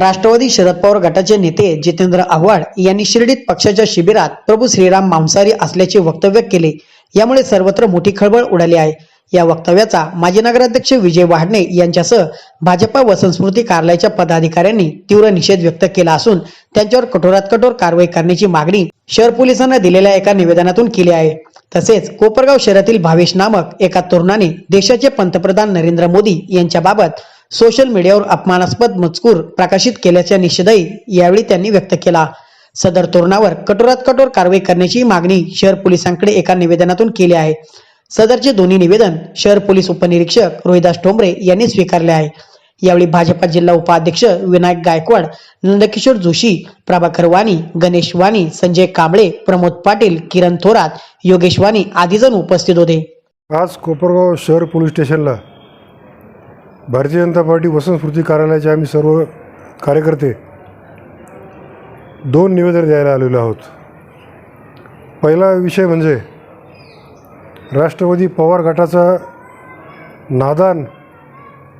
राष्ट्रवादी शरद पवार गटाचे नेते जितेंद्र आव्हाड यांनी शिर्डीत पक्षाच्या शिबिरात प्रभू श्रीराम मांसाहारी असल्याचे वक्तव्य केले. यामुळे सर्वत्र मोठी खळबळ उडाली आहे. या वक्तव्याचा माजी नगराध्यक्ष विजय वाडणे यांच्यासह भाजपा व संस्कृती कार्यालयाच्या पदाधिकाऱ्यांनी तीव्र निषेध व्यक्त केला असून त्यांच्यावर कठोरात कठोर कारवाई करण्याची मागणी शहर पोलिसांना दिलेल्या एका निवेदनातून केली आहे. तसेच कोपरगाव शहरातील भावेश नामक एका तरुणाने देशाचे पंतप्रधान नरेंद्र मोदी यांच्याबाबत सोशल मीडियावर अपमानास्पद मजकूर प्रकाशित केल्याचा निषेधही यावेळी त्यांनी व्यक्त केला. सदर तरुणावर कठोरात कठोर कारवाई करण्याची मागणी शहर पोलिसांकडे एका निवेदनातून केली आहे. सदरचे दोन्ही निवेदन शहर पोलीस उपनिरीक्षक रोहिदास ठोंबरे यांनी स्वीकारले आहे. यावेळी भाजपा जिल्हा उपाध्यक्ष विनायक गायकवाड नंदकिशोर जोशी प्रभाकर वाणी गणेश वाणी संजय कांबळे प्रमोद पाटील किरण थोरात योगेश वाणी आदी जण उपस्थित होते. आज कोपरगाव शहर पोलीस स्टेशनला भारतीय जनता पार्टी वसंत स्मृती कार्यालयाचे आम्ही सर्व कार्यकर्ते दोन निवेदन द्यायला आलेलो आहोत. पहिला विषय म्हणजे राष्ट्रवादी पवार गटाचा नादान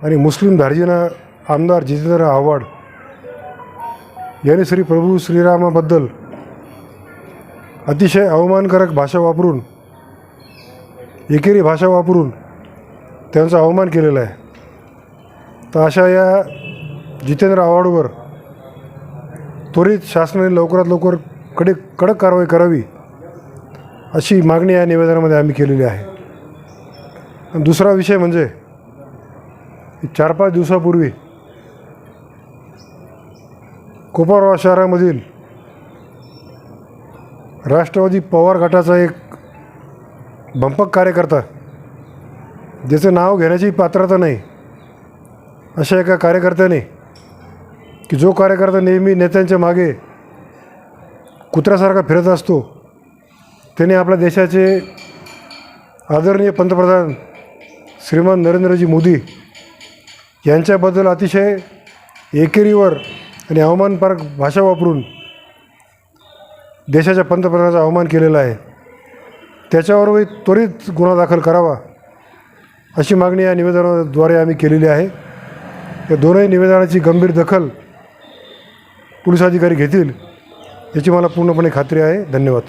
आणि मुस्लिम धार्जिना आमदार जितेंद्र आव्हाड यांनी श्री प्रभू श्रीरामाबद्दल अतिशय अवमानकारक भाषा वापरून एकेरी भाषा वापरून त्यांचा अवमान केलेला आहे. तर अशा या जितेंद्र आव्हाडवर त्वरित शासनाने लवकरात लवकरकडे कडक कारवाई करावी अशी मागणी या निवेदनामध्ये आम्ही केलेली आहे. दुसरा विषय म्हणजे चार पाच दिवसापूर्वी कोपरगाव शहरामधील राष्ट्रवादी पवार गटाचा एक भंपक कार्यकर्ता ज्याचं नाव घेण्याची पात्रता नाही अशा एका कार्यकर्त्याने की जो कार्यकर्ता नेहमी नेत्यांच्या मागे कुत्र्यासारखा फिरत असतो त्याने आपल्या देशाचे आदरणीय पंतप्रधान श्रीमान नरेंद्रजी मोदी यांच्याबद्दल अतिशय एकेरीवर आणि अवमानकारक भाषा वापरून देशाच्या पंतप्रधानाचा अवमान केलेला आहे. त्याच्यावरही त्वरित गुन्हा दाखल करावा अशी मागणी या निवेदनाद्वारे आम्ही केलेली आहे. या दोनही निवेदनाची गंभीर दखल पोलीस अधिकारी घेतील याची मला पूर्णपणे खात्री आहे. धन्यवाद.